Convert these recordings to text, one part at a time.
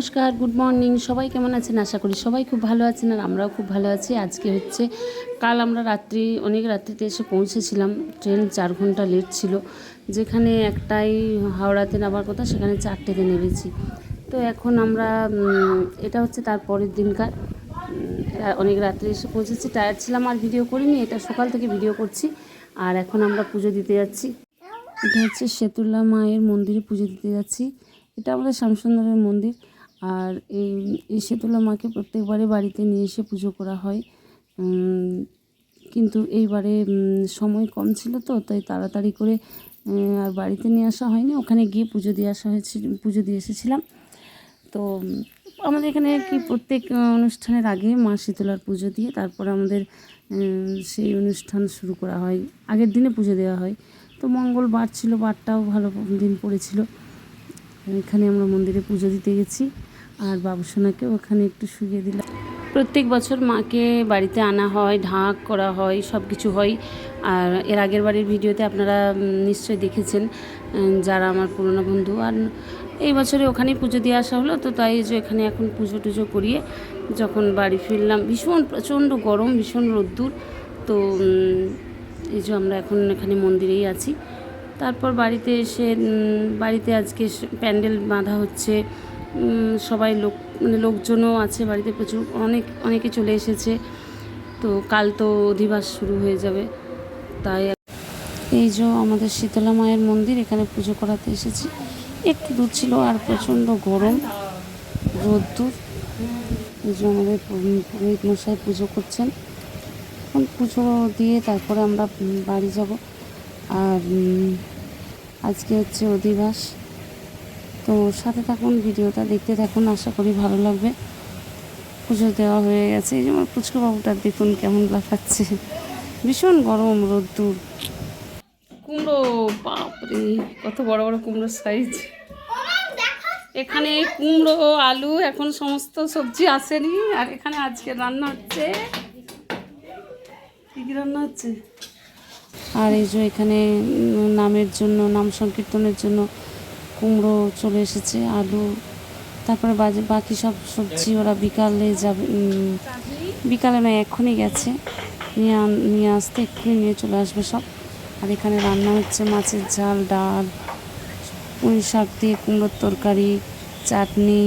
নমস্কার good morning সবাই কেমন আছেন? আশা করি সবাই খুব ভালো আছেন আর আমরাও খুব ভালো আছি। আজকে হচ্ছে, কাল আমরা রাত্রি, অনেক রাত্রিতে এসে পৌঁছেছিলাম। ট্রেন চার ঘণ্টা লেট ছিল। যেখানে একটাই হাওড়াতে নামার কথা, সেখানে চারটেতে নেমেছি। তো এখন আমরা এটা হচ্ছে তার পরের দিনকার। অনেক রাত্রে এসে পৌঁছেছি। টায়ার ছিলাম আর ভিডিও করিনি, এটা সকাল থেকে ভিডিও করছি। আর এখন আমরা পুজো দিতে যাচ্ছি। এটা হচ্ছে সেতুল্লা মায়ের মন্দিরে পুজো দিতে যাচ্ছি। এটা আমাদের শ্যামসুন্দরের মন্দির। আর এই এই সেতুল্লা মাকে প্রত্যেকবারে বাড়িতে নিয়ে এসে পুজো করা হয়। কিন্তু এইবারে সময় কম ছিল তো, তাই তাড়াতাড়ি করে আর বাড়িতে নিয়ে আসা হয়নি। ওখানে গিয়ে পুজো দিয়ে আসা হয়েছে, পুজো দিয়ে এসেছিলাম। তো, আমাদের এখানে কি প্রত্যেক অনুষ্ঠানের আগে মা শীতলার পুজো দিয়ে তারপর আমাদের সেই অনুষ্ঠান শুরু করা হয়। আগের দিনে পুজো দেওয়া হয়। তো মঙ্গলবার ছিল, বারটাও ভালো দিন পড়েছিল। এখানে আমরা মন্দিরে পুজো দিতে গেছি। আর বাবুসোনাকে ওখানে একটু শুয়ে দিলাম। প্রত্যেক বছর মাকে বাড়িতে আনা হয়, ঢাক করা হয় সব কিছু হয়। আর এর আগের বাড়ির ভিডিওতে আপনারা নিশ্চয়ই দেখেছেন যারা আমার পুরনো বন্ধু। আর এই বছরে ওখানেই পুজো দিয়ে আসা হলো, তো তাই যে এখানে এখন পুজো টুজো করিয়ে যখন বাড়ি ফিরলাম, ভীষণ প্রচণ্ড গরম, ভীষণ রোদ্দুর। তো এই যে আমরা এখন এখানে মন্দিরেই আছি। তারপর বাড়িতে এসে বাড়িতে আজকে প্যান্ডেল বাঁধা হচ্ছে। সবাই লোক মানে লোকজনও আছে বাড়িতে প্রচুর, অনেক, অনেকে চলে এসেছে। তো কাল তো অধিবাস শুরু হয়ে যাবে। তাই এই যে আমাদের শীতলা মায়ের মন্দির, এখানে পুজো করাতে এসেছি। একটু দূর ছিল আর প্রচণ্ড গরম, রোদ্দুর। এই যে আমাদের পুরো- পুরোহিত মশাই পুজো করছেন। এখন পুজো দিয়ে তারপরে আমরা বাড়ি যাব। আর আজকে হচ্ছে অধিবাস। তো সাথে থাকুন, ভিডিওটা দেখতে থাকুন, আশা করি ভালো লাগবে। পুজো দেওয়া হয়ে গেছে। এই যে আমার পুচকু বাবুটা দেখুন কেমন লাফাচ্ছে। ভীষণ গরম রোদ্দুর। কুমড়ো, বাপরে, কত বড় বড় কুমড়োর সাইজ এখানে কুমড়ো, আলু, এখন সমস্ত সবজি আসেনি। আর এখানে আজকে রান্না হচ্ছে। কী কী রান্না হচ্ছে? আর এই যে এখানে নামের জন্য, নাম সংকীর্তনের জন্য কুমড়ো চলে এসেছে, আলু, তারপরে বাকি সব সবজি ওরা বিকালে যাবে বিকালে নয় এক্ষুনি গেছে। নিয়ে নিয়ে আসতে এক্ষুনি নিয়ে চলে আসবে সব। আর এখানে রান্না হচ্ছে মাছের ঝাল, ডাল, পুঁই শাক দিয়ে কুমড়োর তরকারি, চাটনি,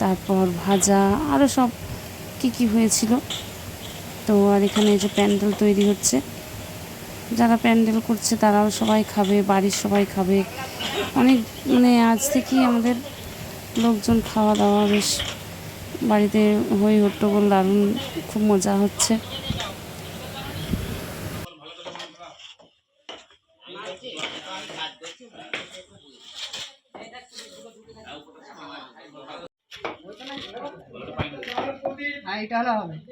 তারপর ভাজা আরও সব কী কী হয়েছিল। তো আর এখানে যে প্যান্ডেল তৈরি হচ্ছে। যারা প্যান্ডেল করছে তারাও সবাই খাবে, বাড়ির সবাই খাবে। অনেক মানে আজ থেকেই আমাদের লোকজন খাওয়া দাওয়া বেশ বাড়িতে হই হট্টগোল দারুণ খুব মজা হচ্ছে। হ্যাঁ এটা হলে হবে।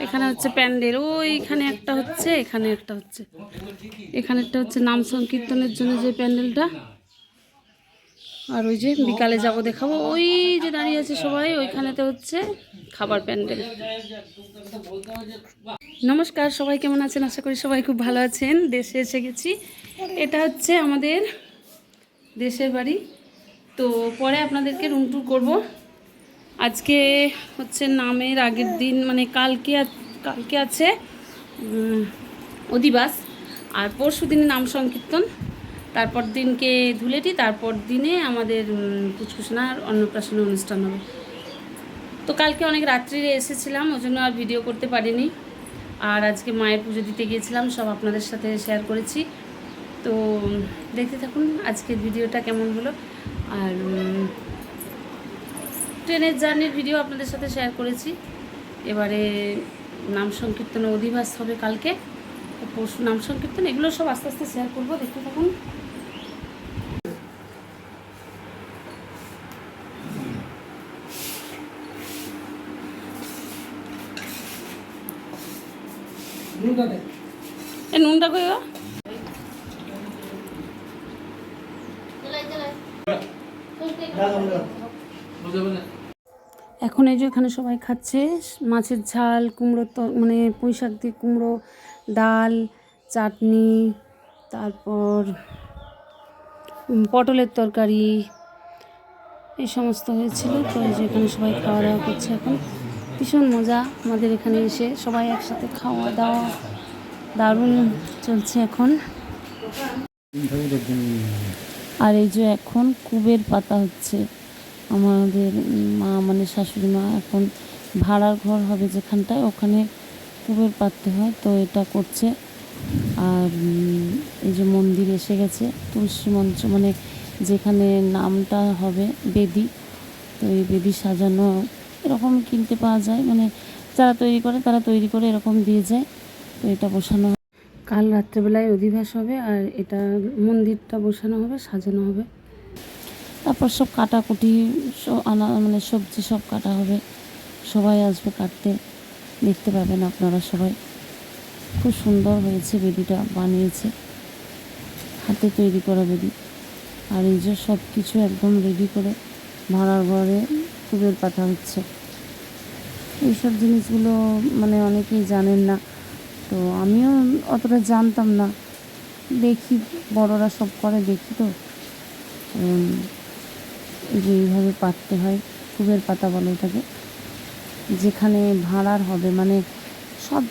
এখানে হচ্ছে প্যান্ডেল। ওইখানে একটা হচ্ছে, এখানে একটা হচ্ছে। এখানে একটা হচ্ছে নাম সংকীর্তনের জন্য যে প্যান্ডেলটা। আর ওই যে বিকালে যাব দেখাবো। ওই যে দাঁড়িয়ে আছে সবাই, ওইখানেতে হচ্ছে খাবার প্যান্ডেল। নমস্কার, সবাই কেমন আছেন? আশা করি সবাই খুব ভালো আছেন। দেশে এসে গেছি। এটা হচ্ছে আমাদের দেশের বাড়ি। তো পরে আপনাদেরকে রুম ট্যুর করব। আজকে হচ্ছে নামের আগের দিন মানে কালকে কালকে আছে অধিবাস। আর পরশু দিনে নাম সংকীর্তন। তারপর দিনকে ধুলেটি তারপর দিনে আমাদের উম, পুচকুসোনার অন্নপ্রাশনের অনুষ্ঠান হবে। তো কালকে অনেক রাত্রিরে এসেছিলাম ওই জন্য আর ভিডিও করতে পারিনি। আর আজকে মায়ের পুজো দিতে গিয়েছিলাম সব আপনাদের সাথে শেয়ার করেছি। তো দেখতে থাকুন আজকের ভিডিওটা কেমন হলো? আর ট্রেনের জার্নির ভিডিও আপনাদের সাথে শেয়ার করেছি। এবারে নাম সংকীর্তন অধিবাস হবে কালকে। পরশু নাম সংকীর্তন এগুলো সব আস্তে আস্তে শেয়ার করব দেখতে থাকুন। নুনটা কই এখন এই যে এখানে সবাই খাচ্ছে, মাছের ঝাল কুমড়ো মানে পুঁই শাক দিয়ে কুমড়ো, ডাল, চাটনি, তারপর পটলের তরকারি, এই সমস্ত হয়েছিল। তো এই যে এখানে সবাই খাওয়া দাওয়া করছে এখন। ভীষণ মজা আমাদের এখানে এসে সবাই একসাথে খাওয়া দাওয়া দারুণ চলছে এখন। আর এই যে এখন কুবের পাতা হচ্ছে। আমাদের মা মানে শাশুড়ি মা এখন ভাড়ার ঘর হবে যেখানটায়, ওখানে কুবের পাততে হয়, তো এটা করছে আর এই যে মন্দির এসে গেছে, তুলসী মঞ্চ মানে যেখানে নামটা হবে বেদি, তো এই বেদি সাজানো এরকম কিনতে পাওয়া যায় মানে যারা তৈরি করে তারা তৈরি করে এরকম দিয়ে যায়, তো এটা বসানো। কাল রাত্রেবেলায় অধিবাস হবে, আর এটা মন্দিরটা বসানো হবে, সাজানো হবে তারপর সব কাটাকুটি আনা মানে সবজি সব কাটা হবে। সবাই আসবে কাটতে। দেখতে পাবেন আপনারা সবাই। খুব সুন্দর হয়েছে বেদিটা বানিয়েছে। হাতে তৈরি করা বেদি। আর এই যে সব কিছু একদম রেডি করে ভাড়ার ঘরে কুবের পাতা হচ্ছে। এইসব জিনিসগুলো মানে অনেকেই জানেন না। তো আমিও অতটা জানতাম না। দেখি বড়রা সব করে, দেখি তো। উম, যে এইভাবে পাততে হয় কুবের পাতা বলে এটাকে। যেখানে ভাড়ার হবে মানে সব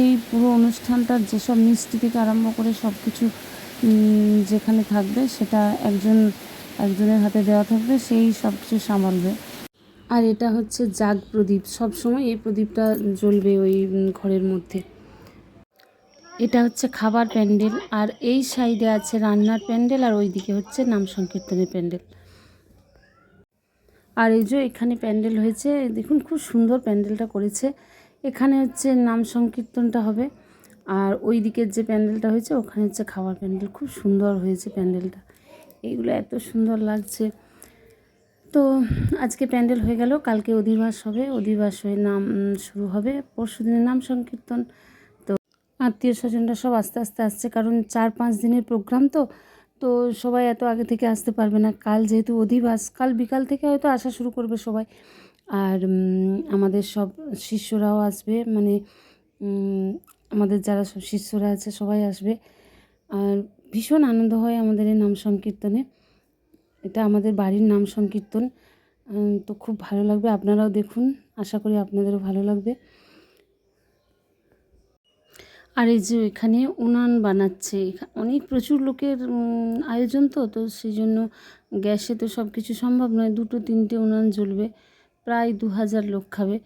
এই পুরো অনুষ্ঠানটার যেসব মিষ্টি থেকে আরম্ভ করে সব কিছু যেখানে থাকবে সেটা একজন একজনের হাতে দেওয়া থাকবে সেই সব কিছু সামালবে। আর এটা হচ্ছে জাগ প্রদীপ সব সময় এই প্রদীপটা জ্বলবে ওই ঘরের মধ্যে। এটা হচ্ছে খাবার প্যান্ডেল আর এই সাইডে আছে রান্নার প্যান্ডেল আর ওইদিকে হচ্ছে নাম সংকীর্তনের প্যান্ডেল। আর এই যে এখানে প্যান্ডেল হয়েছে, দেখুন খুব সুন্দর প্যান্ডেলটা করেছে। এখানে হচ্ছে নাম সংকীর্তনটা হবে, আর ওই দিকের যে প্যান্ডেলটা হয়েছে, ওখানে হচ্ছে খাবার প্যান্ডেল। খুব সুন্দর হয়েছে প্যান্ডেলটা। এইগুলো এত সুন্দর লাগছে। তো আজকে প্যান্ডেল হয়ে গেল, কালকে অধিবাস হবে। অধিবাস হয়ে নাম শুরু হবে। পরশু দিনের নাম সংকীর্তন। তো আত্মীয় স্বজনরা সব আস্তে আস্তে আসছে, কারণ চার পাঁচ দিনের প্রোগ্রাম তো তো সবাই এত আগে থেকে আসতে পারবে না। কাল যেহেতু অধিবাস, কাল বিকাল থেকে হয়তো আসা শুরু করবে সবাই। আর আমাদের সব শিষ্যরাও আসবে মানে আমাদের যারা সব শিষ্যরা আছে সবাই আসবে। আর ভীষণ আনন্দ হয় আমাদের এই নাম সংকীর্তনে। এটা আমাদের বাড়ির নাম সংকীর্তন। তো খুব ভালো লাগবে। আপনারাও দেখুন। আশা করি আপনাদেরও ভালো লাগবে। আর এই যে এখানে উনান বানাচ্ছে অনেক প্রচুর লোকের আয়োজন তো তো সেই জন্য গ্যাসে তো সব কিছু সম্ভব নয়, দুটো তিনটে উনান জ্বলবে, প্রায় দু হাজার লোক খাবে।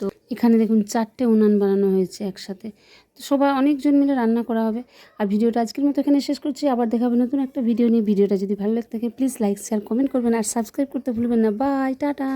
তো এখানে দেখুন চারটে উনান বানানো হয়েছে একসাথে। তো সবাই অনেকজন মিলে রান্না করা হবে। আর ভিডিওটা আজকের মতো এখানে শেষ করছি। আবার দেখাবে নতুন একটা ভিডিও নিয়ে। ভিডিওটা যদি ভালো লাগে থাকে প্লিজ লাইক শেয়ার কমেন্ট করবেন। আর সাবস্ক্রাইব করতে ভুলবেন না। Bye tata.